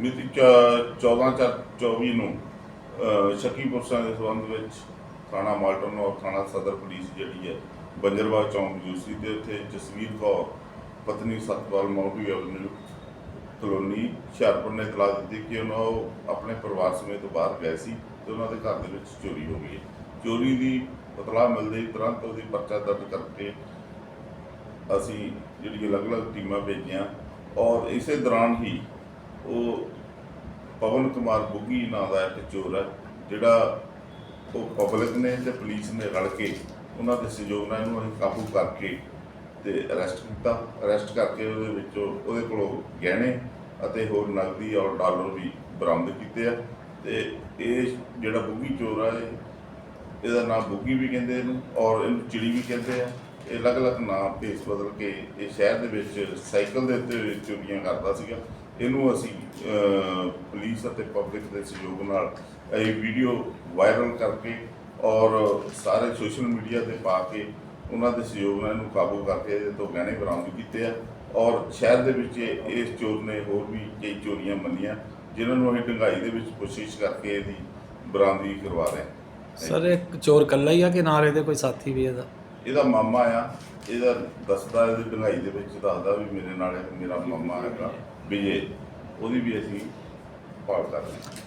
ਮਿਤੀ 14/4/24 ਨੂੰ ਸ਼ੱਕੀ ਪੁਰਸ਼ਾਂ ਦੇ ਸੰਬੰਧ ਵਿੱਚ ਥਾਣਾ ਮਾਲਟਨ ਔਰ ਥਾਣਾ ਸਦਰ ਪੁਲਿਸ ਜਿਹੜੀ ਹੈ ਬੰਜਰਵਾ ਚੌਂਕ ਜੂਸੀ ਦੇ ਉੱਤੇ ਜਸਵੀਰ ਕੌਰ, ਪਤਨੀ Satpal Monty avenue colony Hoshiarpur ਨੇ ਇਤਲਾਹ ਦਿੱਤੀ ਕਿ ਉਹਨਾਂ ਆਪਣੇ ਪਰਿਵਾਰ ਸਮੇਤ ਬਾਹਰ ਗਏ ਸੀ ਤੇ ਉਹਨਾਂ ਦੇ ਘਰ ਦੇ ਵਿੱਚ ਚੋਰੀ ਹੋ ਗਈ ਹੈ। ਚੋਰੀ ਦੀ ਇਤਲਾਹ ਮਿਲਦੇ ਹੀ ਤੁਰੰਤ ਉਹਦੀ ਪਰਚਾ ਦਰਜ ਕਰਕੇ ਅਸੀਂ ਜਿਹੜੀ ਅਲੱਗ-ਅਲੱਗ ਟੀਮਾਂ ਭੇਜੀਆਂ ਔਰ ਇਸੇ ਦੌਰਾਨ ਹੀ ਉਹ ਪਵਨ ਕੁਮਾਰ ਬੁੱਗੀ ਨਾਂ ਦਾ ਇੱਕ ਚੋਰ ਹੈ, ਜਿਹੜਾ ਉਹ ਪਬਲਿਕ ਨੇ ਤੇ ਪੁਲਿਸ ਨੇ ਰਲ ਕੇ ਉਹਨਾਂ ਦੇ ਸਹਿਯੋਗ ਨਾਲ ਇਹਨੂੰ ਅਸੀਂ ਕਾਬੂ ਕਰਕੇ ਤੇ ਅਰੈਸਟ ਕੀਤਾ। ਅਰੈਸਟ ਕਰਕੇ ਉਹਦੇ ਵਿੱਚੋਂ ਉਹਦੇ ਕੋਲੋਂ ਗਹਿਣੇ ਅਤੇ ਹੋਰ ਨਕਦੀ ਔਰ ਡਾਲਰ ਵੀ ਬਰਾਮਦ ਕੀਤੇ ਆ। ਤੇ ਇਹ ਜਿਹੜਾ ਬੁੱਗੀ ਚੋਰ ਆ ਇਹਦਾ ਨਾਮ ਬੁੱਗੀ ਵੀ ਕਹਿੰਦੇ ਇਹਨੂੰ ਔਰ ਇਹਨੂੰ ਚਿੜੀ ਵੀ ਕਹਿੰਦੇ ਆ। ਇਹ ਅਲੱਗ-ਅਲੱਗ ਨਾਮ ਭੇਸ ਬਦਲ ਕੇ ਇਹ ਸ਼ਹਿਰ ਦੇ ਵਿੱਚ ਸਾਈਕਲ ਦੇ ਉੱਤੇ ਚੋਰੀਆਂ ਕਰਦਾ ਸੀਗਾ। ਇਹਨੂੰ ਅਸੀਂ ਪੁਲਿਸ ਅਤੇ ਪਬਲਿਕ ਦੇ ਸਹਿਯੋਗ ਨਾਲ ਇਹ ਵੀਡੀਓ ਵਾਇਰਲ ਕਰਕੇ ਔਰ ਸਾਰੇ ਸੋਸ਼ਲ ਮੀਡੀਆ ਤੇ ਪਾ ਕੇ ਉਹਨਾਂ ਦੇ ਸਹਿਯੋਗ ਨਾਲ ਇਹਨੂੰ ਕਾਬੂ ਕਰਕੇ ਇਹਦੇ ਤੋਂ ਗਹਿਣੇ ਬਰਾਮਦ ਕੀਤੇ ਆ। ਔਰ ਸ਼ਹਿਰ ਦੇ ਵਿੱਚ ਇਸ ਚੋਰ ਨੇ ਹੋਰ ਵੀ ਕਈ ਚੋਰੀਆਂ ਮੰਨੀਆਂ, ਜਿਨ੍ਹਾਂ ਨੂੰ ਅਸੀਂ ਢੰਗਾਈ ਦੇ ਵਿੱਚ ਕੋਸ਼ਿਸ਼ ਕਰਕੇ ਇਹਦੀ ਬਰਾਮਦਗੀ ਕਰਵਾ ਰਹੇ ਹਾਂ। ਸਰ, ਇੱਕ ਚੋਰ ਇਕੱਲਾ ਹੀ ਆ ਕਿ ਨਾਲ ਇਹਦੇ ਕੋਈ ਸਾਥੀ ਵੀ ਇਹਦਾ? ਇਹਦਾ ਮਾਮਾ ਆ, ਇਹਦਾ ਦੱਸਦਾ ਇਹਦੀ ਢੰਗਾਈ ਦੇ ਵਿੱਚ ਦੱਸਦਾ ਵੀ ਮੇਰੇ ਨਾਲ ਮੇਰਾ ਮਾਮਾ ਹੈਗਾ, ਵਿਜੇ। ਉਹਦੀ ਵੀ ਅਸੀਂ ਭਾਲ ਕਰ ਰਹੇ ਹਾਂ।